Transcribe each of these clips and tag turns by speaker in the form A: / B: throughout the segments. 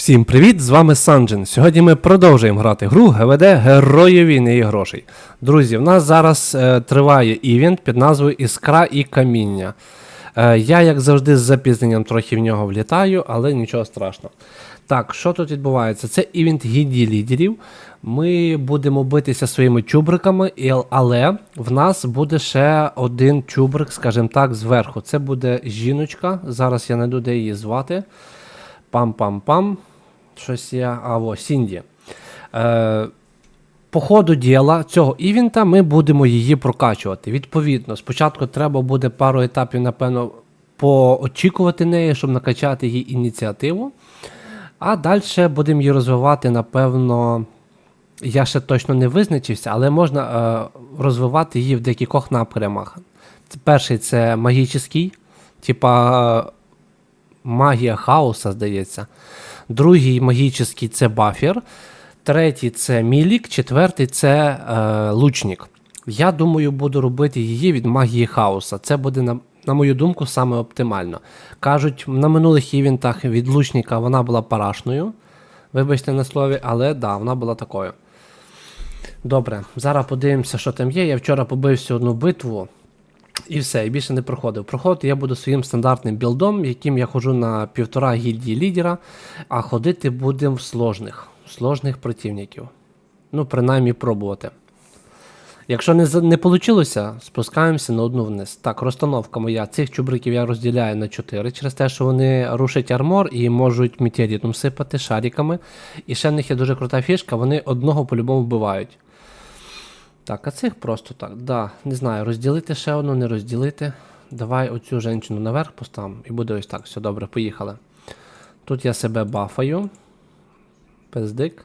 A: Всім привіт! З вами Санджин. Сьогодні ми продовжуємо грати гру ГВД Герої війни і грошей. Друзі, в нас зараз е, триває івент під назвою Іскра і каміння. Е, я, як завжди, з запізненням трохи в нього влітаю, але нічого страшного. Так, що тут відбувається? Це івент гільдії лідерів. Ми будемо битися своїми чубриками, але в нас буде ще один чубрик, скажімо так, зверху. Це буде жіночка. Зараз я знайду, де її звати. Пам-пам-пам. Щось я. А, о, Сінді. Е, по ходу діла цього івента ми будемо її прокачувати. Відповідно, спочатку треба буде пару етапів, напевно, поочікувати неї, щоб накачати її ініціативу. А далі будемо її розвивати, напевно. Я ще точно не визначився, але можна е, розвивати її в декількох напрямах. Перший це магічний, типа е, магія хаоса, здається. Другий магічний це бафер. Третій це мілік, четвертий це е, лучник. Я думаю, буду робити її від магії хаоса. Це буде, на, на мою думку, саме оптимально. Кажуть, на минулих івентах від лучника вона була парашною. Вибачте на слові, але да, вона була такою. Добре, зараз подивимося, що там є. Я вчора побився одну битву. І все, і більше не проходив. Проходити я буду своїм стандартним білдом, яким я ходжу на півтора гільдії лідера, а ходити будемо в сложних, сложних противників. Ну, принаймні пробувати. Якщо не, не вийшло, спускаємося на одну вниз. Так, розстановка моя. Цих чубриків я розділяю на 4 через те, що вони рушать армор і можуть метеоритом сипати шариками. І ще в них є дуже крута фішка, вони одного по-любому вбивають. Так, а цих просто так. Да, не знаю, розділити ще одну, не розділити. Давай оцю жінку наверх поставимо і буде ось так. Все добре, поїхали. Тут я себе бафаю. Пиздик.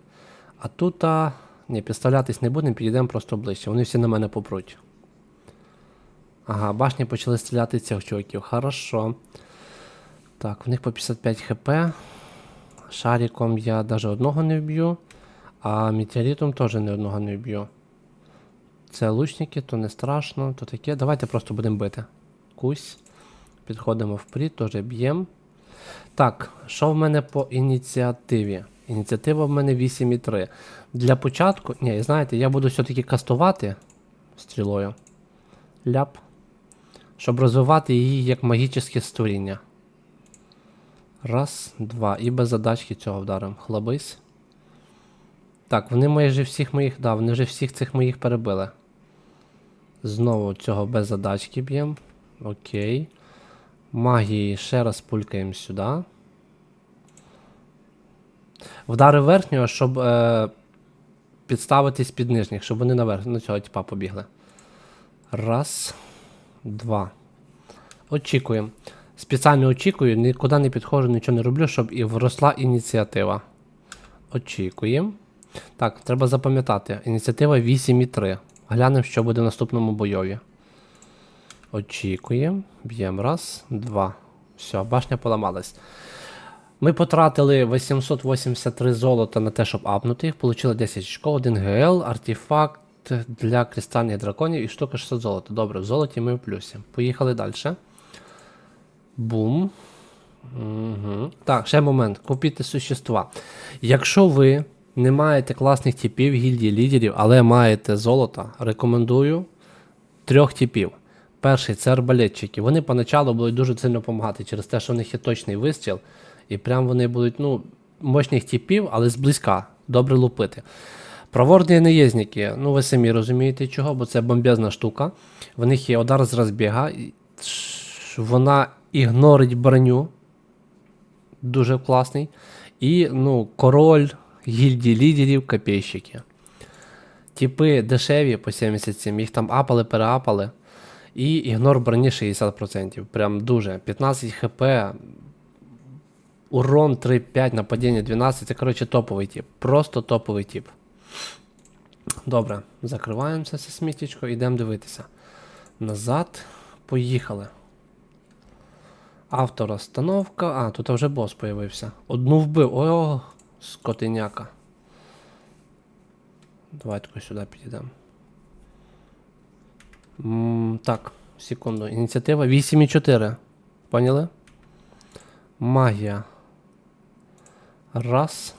A: А тут. А... Ні, підставлятись не будемо, підійдемо просто ближче. Вони всі на мене попруть. Ага, башні почали стріляти цих чуваків. Хорошо. Так, в них по 55 хп. Шариком я навіть одного не вб'ю, а метеоритом теж ні одного не вб'ю. Це лучники, то не страшно, то таке. Давайте просто будемо бити. Кусь. Підходимо вперед, теж б'ємо. Так, що в мене по ініціативі? Ініціатива в мене 8,3. Для початку. Ні, знаєте, я буду все-таки кастувати стрілою. Ляп. Щоб розвивати її як магічне створіння. Раз, два. І без задачки цього вдаримо. Хлобись. Так, вони майже всіх моїх. Да, вони вже всіх цих моїх перебили. Знову цього без задачки б'ємо. Окей. Магії ще раз пулькаємо сюди. Вдари верхнього, щоб е, підставитись під нижніх, щоб вони наверх на цього типа побігли. Раз, два. Очікуємо. Спеціально очікую, нікуди не підходжу, нічого не роблю, щоб і вросла ініціатива. Очікуємо. Так, треба запам'ятати. Ініціатива 8,3. Глянемо, що буде в наступному бойові. Очікуємо. Б'ємо. Раз, два. Все, башня поламалась. Ми потратили 883 золота на те, щоб апнути їх. Получили 10 очков, 1 ГЛ, артефакт для кристальних драконів і штука 600 золота. Добре, в золоті ми в плюсі. Поїхали далі. Бум. Угу. Так, ще момент. Купити существа. Якщо ви не маєте класних типів гільдії лідерів, але маєте золото, рекомендую трьох типів. Перший це арбалетчики. Вони поначалу будуть дуже сильно допомагати через те, що в них є точний вистріл. І прям вони будуть, ну, мощних типів, але зблизька, добре лупити. Проворні наєзники, ну ви самі розумієте чого, бо це бомбезна штука. В них є удар з розбіга, вона ігнорить броню. Дуже класний. І ну, король гільдії лідерів, копійщики. Типи дешеві по 77, їх там апали, переапали. І ігнор броні 60%. Прям дуже. 15 хп, урон 3-5, нападіння 12. Це, коротше, топовий тип. Просто топовий тип. Добре, закриваємося це смітічко, йдемо дивитися. Назад. Поїхали. Авторозстановка. А, тут вже бос появився. Одну вбив. О, скотиняка. Давай тако сюди підійдемо. Так, секунду. Ініціатива 8,4. Поняли? Магія. Раз.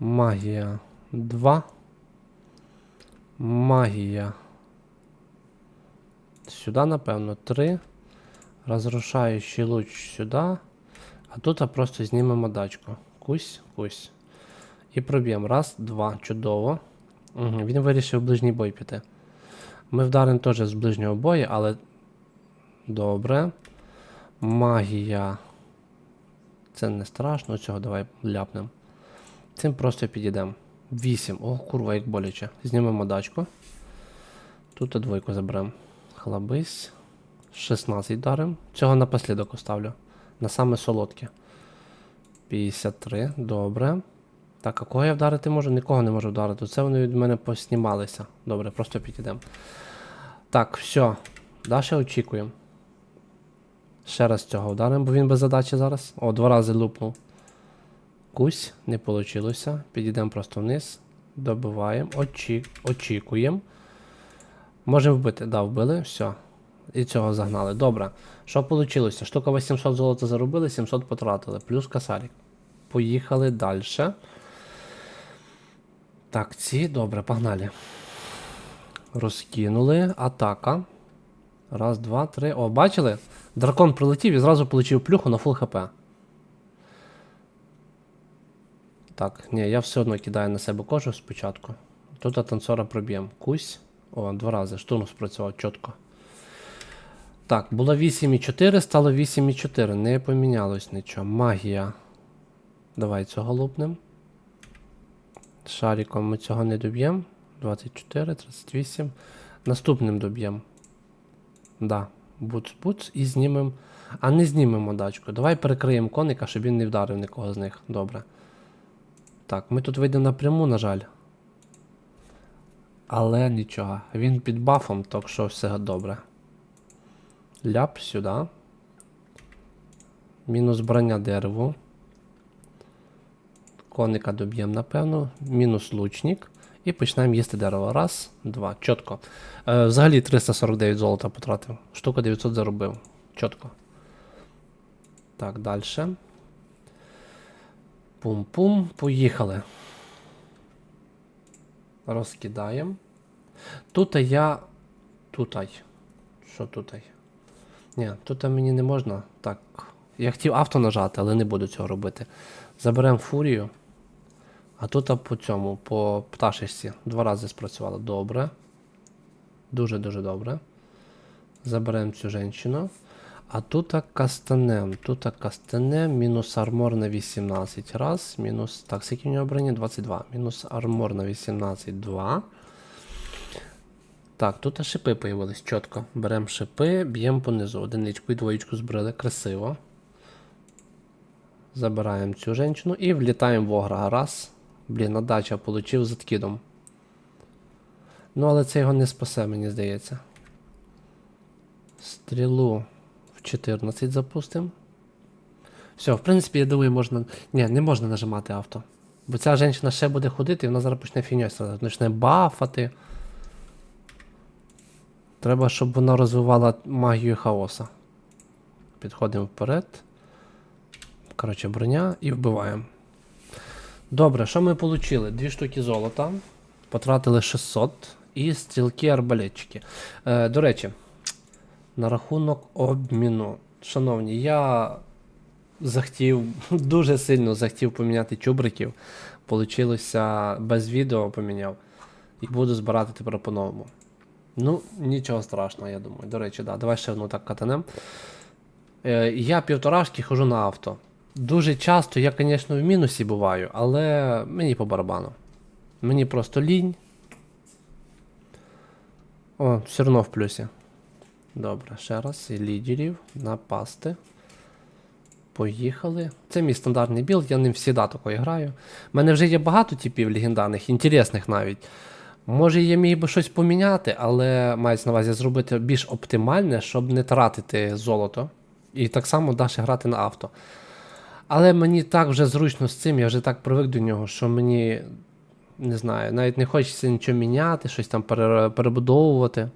A: Магія. Два. Магія. Сюди, напевно, три. Розрушаючий луч сюди. А тут просто знімемо дачку. Кусь, кусь. І проб'ємо. Раз, два. Чудово. Угу. Він вирішив ближній бой піти. Ми вдаримо теж з ближнього бою, але. Добре. Магія. Це не страшно, цього давай ляпнем. Цим просто підійдемо. 8. О, курва, як боляче. Знімемо дачку. Тут двойку заберемо. Хлабись. 16 дарим. Цього напослідок оставлю. На саме солодке. 53. Добре. Так, а кого я вдарити можу? Нікого не можу вдарити. Це вони від мене поснімалися. Добре, просто підійдемо. Так, все. Далі очікуємо. Ще раз цього вдаримо, бо він без задачі зараз. О, два рази лупнув. Кусь, не вийшло. Підійдемо просто вниз. Добиваємо. Очі... Очікуємо. Можемо вбити. Да, вбили, все. І цього загнали. Добре. Що вийшло? Штука 800 золота заробили, 700 потратили. Плюс касарік. Поїхали далі. Так, ці, добре, погнали. Розкинули. Атака. Раз, два, три. О, бачили? Дракон прилетів і зразу отримав плюху на фул хп. Так, ні, я все одно кидаю на себе кожу спочатку. Тут танцора проб'ємо. Кусь. О, два рази. Штурм спрацював чітко. Так, було 8,4, стало 8,4. Не помінялось нічого. Магія. Давай цього лупнем. Шариком ми цього не доб'ємо. 24, 38. Наступним доб'ємо. Да. Буц-буц і знімемо. А не знімемо дачку. Давай перекриємо коника, щоб він не вдарив нікого з них. Добре. Так, ми тут вийдемо напряму, на жаль. Але нічого. Він під бафом, так що все добре. Ляп сюди. Мінус броня дереву. Коника доб'ємо, напевно. Мінус лучник. І починаємо їсти дерево. Раз, два. Чітко. Е, взагалі 349 золота потратив. Штука 900 заробив. Чітко. Так, далі. Пум-пум. Поїхали. Розкидаємо. Тут я. Тутай. Що тутай? Ні, тут мені не можна. Так. Я хотів авто нажати, але не буду цього робити. Заберемо фурію. А тут по цьому, по пташечці. Два рази спрацювало. Добре. Дуже-дуже добре. Заберемо цю жінку. А тут кастанем. Тут кастанем, мінус армор на 18 раз. Мінус. Так, скільки в нього броні? 22. Мінус армор на 18, 2. Так, тут шипи появились чітко. Беремо шипи, б'ємо понизу. Одиничку і двоєчку збрили. Красиво. Забираємо цю жінку і влітаємо в огра. Раз. Блін, надача получив з откидом. Ну, але це його не спасе, мені здається. Стрілу в 14 запустимо. Все, в принципі, я думаю, можна. Ні, не можна нажимати авто. Бо ця жінка ще буде ходити і вона зараз почне фіньою страдати. Почне бафати. Треба, щоб вона розвивала магію хаоса. Підходимо вперед. Коротше, броня і вбиваємо. Добре, що ми отримали? Дві штуки золота. Потратили 600 і стрілки арбалетчики. Е, до речі, на рахунок обміну. Шановні, я захотів, дуже сильно захотів поміняти чубриків. Получилося без відео поміняв. І буду збирати тепер по-новому. Ну, нічого страшного, я думаю. До речі, да, давай ще одну так катанем. Е, я півторашки хожу на авто. Дуже часто я, звісно, в мінусі буваю, але мені по барабану. Мені просто лінь. О, все одно в плюсі. Добре, ще раз. І лідерів напасти. Поїхали. Це мій стандартний білд, я ним завжди такою граю. У мене вже є багато типів легендарних, інтересних навіть. Може, я міг би щось поміняти, але мається на увазі зробити більш оптимальне, щоб не тратити золото. І так само далі грати на авто. Але мені так вже зручно з цим, я вже так привик до нього, що мені не знаю, навіть не хочеться нічого міняти, щось там перебудовувати.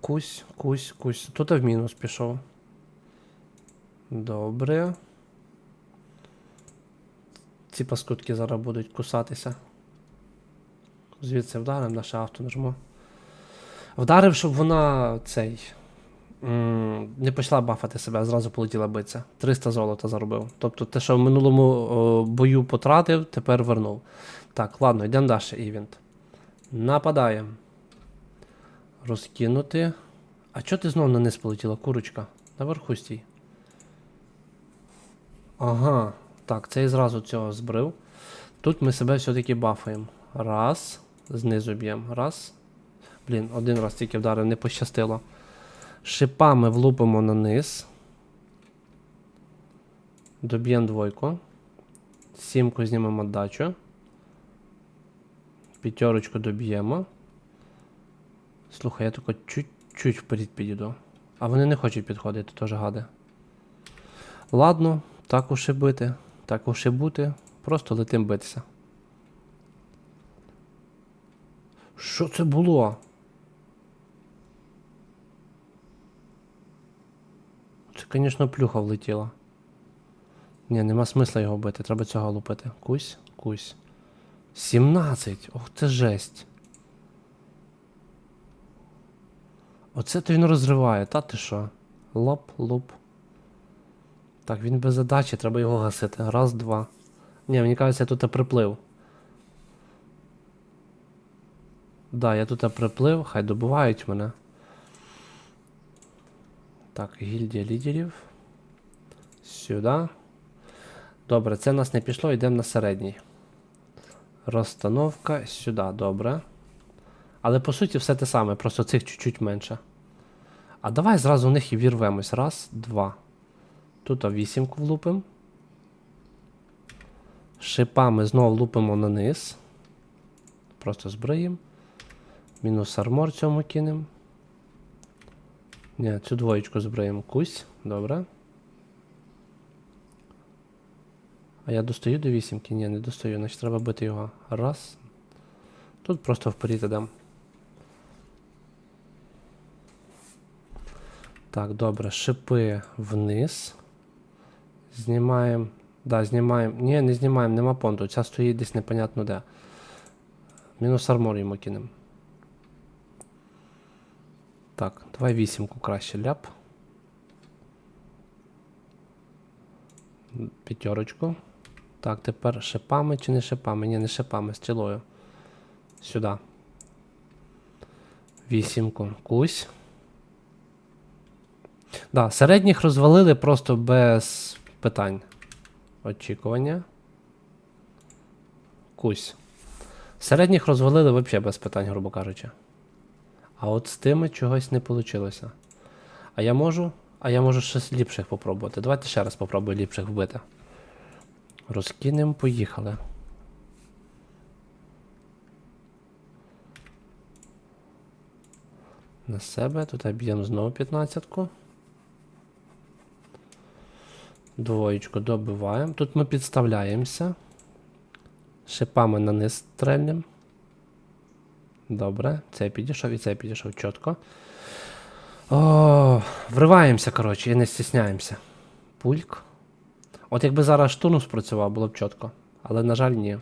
A: Кусь, кусь, кусь. Тут в мінус пішов. Добре. Ці паскудки зараз будуть кусатися. Звідси вдаримо, наше авто нажму. Вдарив, щоб вона цей. Не почала бафати себе, а зразу полетіла битися. 300 золота заробив. Тобто те, що в минулому о, бою потратив, тепер вернув. Так, ладно, йдемо далі, івент. Нападаємо. Розкинути. А чого ти знов на низ полетіла, курочка? Наверху стій. Ага. Так, це і зразу цього збрив. Тут ми себе все-таки бафаємо. Раз. Знизу б'ємо. Раз. Блін, один раз тільки вдарив, не пощастило. Шипами влупимо на низ. Доб'ємо двойку. Сімку знімемо дачу. П'ятерочку доб'ємо. Слухай, я тільки чуть-чуть вперед підійду. А вони не хочуть підходити, теж гади. Ладно, так уж і бити, так уж і бути. Просто летим битися. Що це було? Це, звісно, плюха влетіла. Ні, нема смисла його бити, треба цього лупити. Кусь, кусь. 17! Ох, це жесть. Оце то він розриває, та ти що? Лоп, луп. Так, він без задачі, треба його гасити. Раз, два. Ні, мені кажеться, я тут приплив. Да, я тут приплив, хай добувають мене. Так, гільдія лідерів. Сюди. Добре, це нас не пішло, йдемо на середній. Розстановка сюди, добре. Але по суті все те саме, просто цих чуть-чуть менше. А давай зразу в них і вірвемось. Раз, два. Тут вісімку влупимо. Шипами знову лупимо на низ. Просто збриємо. Мінус армор цьому кинемо. Ні, цю двоєчку збриємо. Кусь. Добре. А я достаю до вісімки? Ні, не достаю, значить треба бити його. Раз. Тут просто вперед ідемо. Так, добре, шипи вниз. Знімаємо. Да, знімаємо. Ні, не знімаємо, нема понту. Ця стоїть десь непонятно де. Мінус армор йому кинемо. Так, давай вісімку краще ляп. П'ятерочку. Так, тепер шипами чи не шипами? Ні, не шипами, стрілою. Сюди. Вісімку. Кусь. Да, середніх розвалили просто без питань. Очікування. Кусь. Середніх розвалили взагалі без питань, грубо кажучи. А от з тими чогось не вийшло. А я можу. А я можу щось ліпших попробувати. Давайте ще раз попробую ліпших вбити. Розкинемо, поїхали. На себе, тут б'ємо знову 15-ку. Двоєчку добиваємо. Тут ми підставляємося. Шипами на низ стрельнем. Добре, цей підійшов і цей підійшов чітко. О, вриваємося, коротше, і не стісняємося. Пульк. От якби зараз штурм спрацював, було б чітко. Але, на жаль, ні.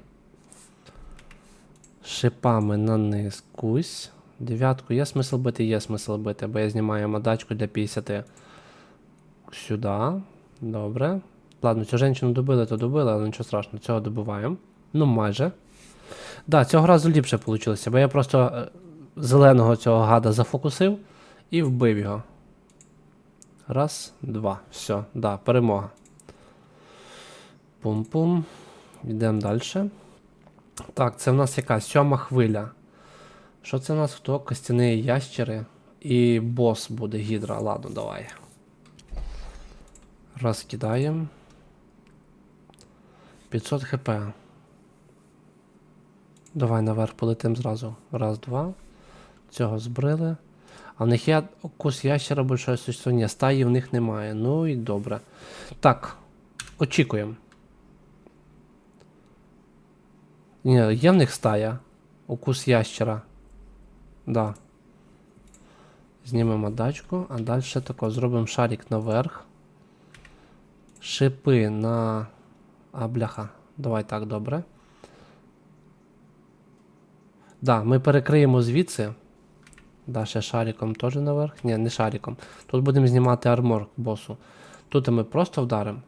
A: Шипами на низ кусь. Дев'ятку є смисл бити, є смисл бити, бо я знімаю модачку для 50. Сюди. Добре. Ладно, цю жінку добили, то добили, але нічого страшного, цього добиваємо. Ну, майже. Да, цього разу ліпше вийшло, бо я просто е, зеленого цього гада зафокусив і вбив його. Раз, два. Все, да, перемога. Пум-пум. Йдемо далі. Так, це в нас яка сьома хвиля. Що це в нас хто? Костяні ящери. І бос буде гідра. Ладно, давай. Розкидаємо. 500 хп. Давай наверх полетим зразу. Раз, два. Цього збрили. А в них є укус ящера щось ні, стаї в них немає. Ну і добре. Так, очікуємо. Ні, є в них стая. Укус ящера. Да. Знімемо дачку, а далі тако зробимо шарик наверх. Шипи на. А, бляха. Давай так, добре. Да, ми перекриємо звідси. Да, ще шариком теж наверх. Ні, не шариком. Тут будемо знімати армор босу. Тут ми просто вдаримо.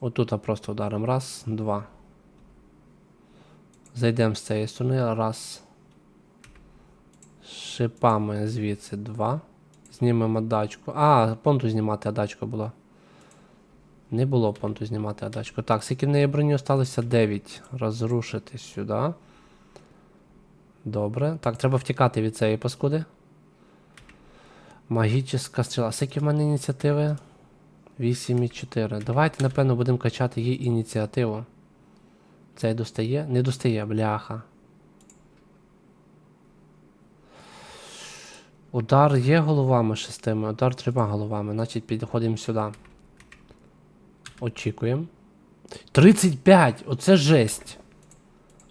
A: Отут просто вдаримо. Раз, два. Зайдемо з цієї сторони. Раз. Шипами звідси два. Знімемо дачку. А, понту знімати адачка була. Не було понту знімати адачку. Так, скільки в неї броні осталося 9. Розрушити сюди. Добре. Так, треба втікати від цієї паскуди. Магічна стріла. Скільки в мене ініціативи? 8,4. Давайте, напевно, будемо качати їй ініціативу. Цей достає? Не достає, бляха. Удар є головами шестими, удар трьома головами. Значить, підходимо сюди. Очікуємо. 35! Оце жесть.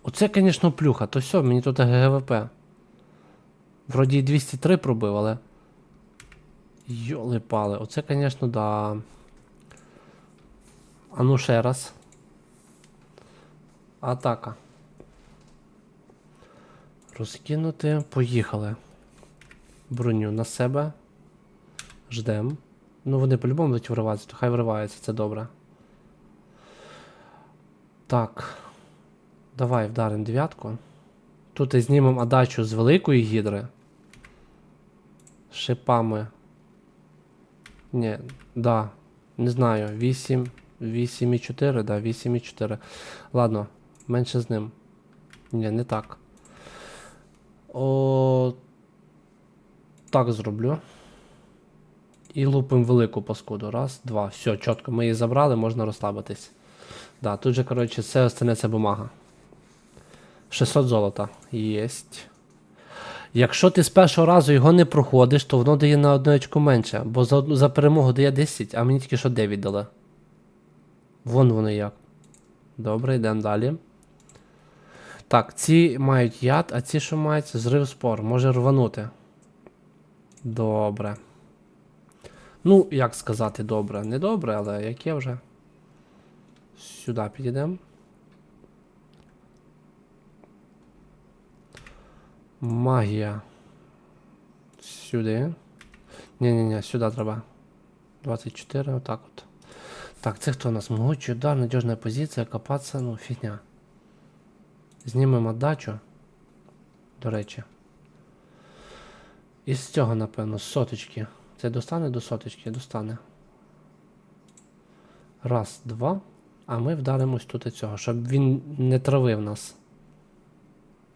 A: Оце, звісно, плюха. То все, мені тут ГГВП. Вроді і 203 пробив, але. Йоли пали. Оце, звісно, да. А ну ще раз. Атака. Розкинути. Поїхали. Броню на себе. Ждем. Ну, вони по-любому будуть вриватися, то хай вриваються, це добре. Так. Давай вдаримо дев'ятку. Тут і знімемо адачу з великої гідри. Шипами. Ні, да. Не знаю. 8. 8,4, да, 8,4. Ладно, менше з ним. Ні, не так. О. Так зроблю. І лупимо велику паскуду. Раз, два. Все, чітко. Ми її забрали, можна розслабитись. Да, тут же, коротше, все це бумага. 600 золота. Єсть. Якщо ти з першого разу його не проходиш, то воно дає на одну очку менше. Бо за, за перемогу дає 10, а мені тільки що 9 дали. Вон воно як. Добре, йдемо далі. Так, ці мають яд, а ці, що мають, зрив спор. Може рванути. Добре. Ну, як сказати, добре. Не добре, але яке вже. Сюди підійдемо. Магія. Сюди. Ні-ні-ні, сюди треба. 24, отак от. Так, це хто у нас? Могучий удар, надіжна позиція, копатися, ну, фігня. Знімемо дачу. До речі. Із цього, напевно, з соточки. Це достане до соточки? Достане. Раз, два. А ми вдаримось тут і цього, щоб він не травив нас.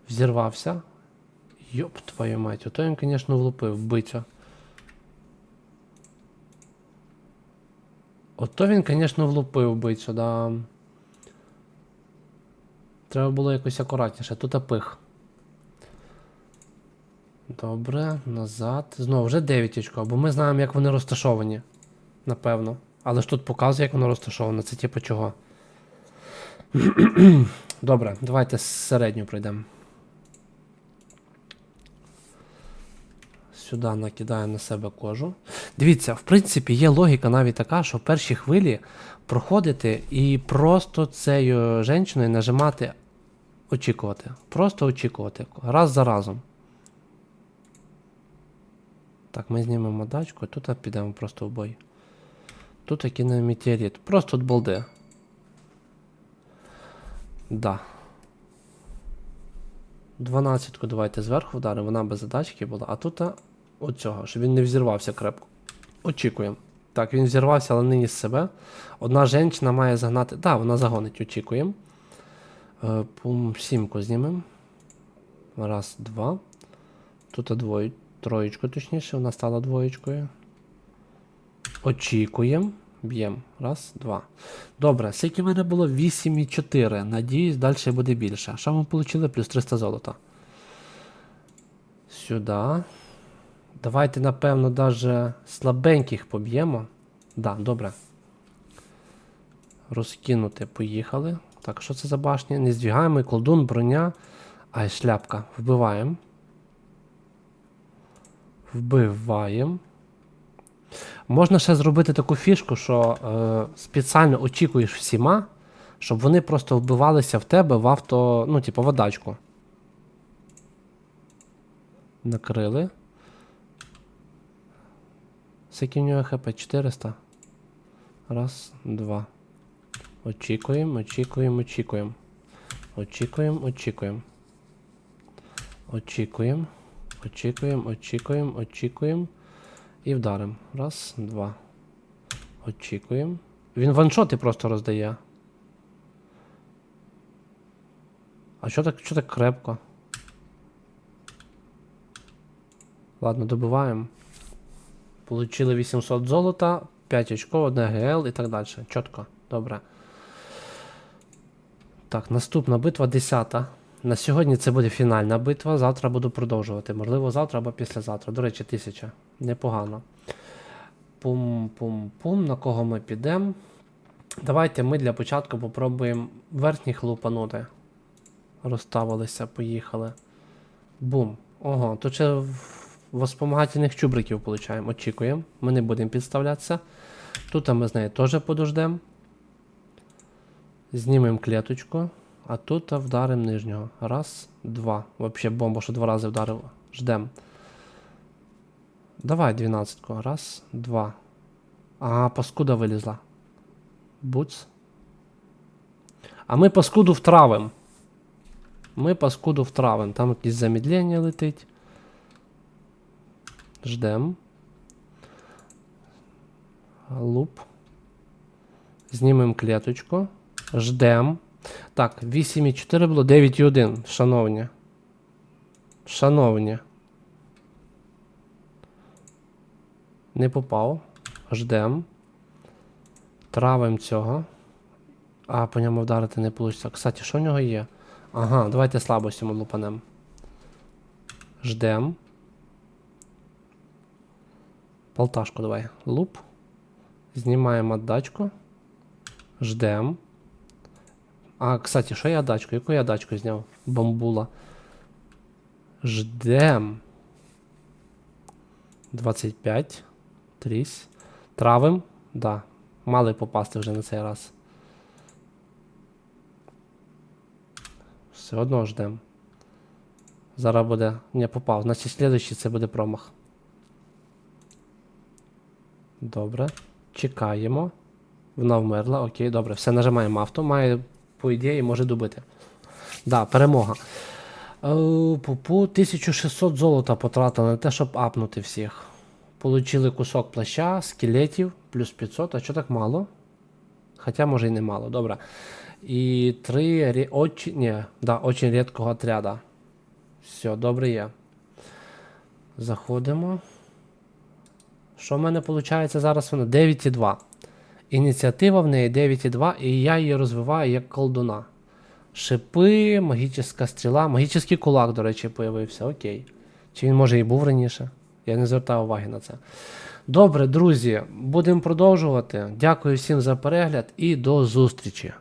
A: Взірвався. Йоп, твою мать, ото він, звісно, влупив, бицю. Ото він, звісно, влупив бицю, да. Треба було якось акуратніше. Тут пих. Добре, назад. Знову вже 9 очко, бо ми знаємо, як вони розташовані. Напевно. Але ж тут показує, як воно розташоване. Це типу чого. Добре, давайте середню пройдемо. Сюди накидаю на себе кожу. Дивіться, в принципі, є логіка навіть така, що в перші хвилі проходити і просто цією жінкою нажимати очікувати. Просто очікувати. Раз за разом. Так, ми знімемо дачку, тут підемо просто в бой. Тут кинемо метеорит. Просто от балди. Да. 12-ку давайте зверху вдаримо, вона без задачки була. А тут оцього, щоб він не взірвався крепко. Очікуємо. Так, він взірвався, але не із себе. Одна жінка має загнати. Так, вона загонить, очікуємо. Е, пум, сімку знімемо. Раз, два. Тут двоє, троєчку, точніше, вона стала двоєчкою. Очікуємо. Б'ємо. Раз, два. Добре, скільки в мене було 8,4. Надіюсь, далі буде більше. Що ми отримали? Плюс 300 золота. Сюди. Давайте, напевно, даже слабеньких поб'ємо. Да, добре. Розкинути, поїхали. Так, що це за башня? Не здвігаємо, колдун, броня. Ай, шляпка. Вбиваємо. Вбиваємо. Можна ще зробити таку фішку, що е, спеціально очікуєш всіма, Щоб вони просто вбивалися в тебе в авто, ну, типу, в адачку. Накрили. Скільки в нього хп? 400. Раз, два. Очікуємо, очікуємо, очікуємо. Очікуємо, очікуємо. Очікуємо. Очікуємо, очікуємо, очікуємо. І вдаримо. Раз, два. Очікуємо. Він ваншоти просто роздає. А що так, що так крепко? Ладно, добиваємо. Получили 800 золота, 5 очков, 1 ГЛ і так далі. Чітко, добре. Так, наступна битва 10. На сьогодні це буде фінальна битва. Завтра буду продовжувати. Можливо, завтра або післязавтра. До речі, 1000. Непогано. Пум-пум-пум. На кого ми підемо? Давайте ми для початку попробуємо верхніх лупанути. Розставилися, поїхали. Бум. Ого, тут ще воспомагательних чубриків получаємо. Очікуємо. Ми не будемо підставлятися. Тут ми з нею теж подождемо. Знімемо клеточку. А тут вдаримо нижнього. Раз, два. Вообще бомба, що два рази вдарив. Ждем. Давай дванадцятку. Раз, два. Ага, паскуда вилізла. Буц. А ми паскуду втравим. Ми паскуду втравим. Там якесь замедлення летить. Ждем. Луп. Знімемо клеточку. Ждем. Так, 8,4 було 9,1, шановні. Шановні. Не попав. Ждем. Травим цього. А, по ньому вдарити не вийде. Кстати, що в нього є? Ага, давайте слабость йому лупанем. Ждем. Полташку давай. Луп. Знімаємо отдачку. Ждем. А, кстати, що я дачку? Яку я дачку зняв? Бамбула. Ждем. 25. Трісь. Травим. Да. Мали попасти вже на цей раз. Все одно ждем. Зараз буде. Не попав. Значить, слідуючий це буде промах. Добре. Чекаємо. Вона вмерла. Окей, добре. Все нажимаємо авто. Має, по ідеї, може добити. Да, перемога. Е, Пупу 1600 золота потратили на те, щоб апнути всіх. Получили кусок плаща, скелетів, плюс 500. А що так мало? Хоча, може і не мало, добре. І три очень, ні, да, очень рідкого отряда. Все, добре є. Заходимо. Що в мене виходить зараз? Вона 9,2. Ініціатива в неї 9,2, і я її розвиваю як колдуна. Шипи, магічна стріла, магічний кулак, до речі, появився. Окей. Чи він може і був раніше? Я не звертав уваги на це. Добре, друзі, будемо продовжувати. Дякую всім за перегляд і до зустрічі.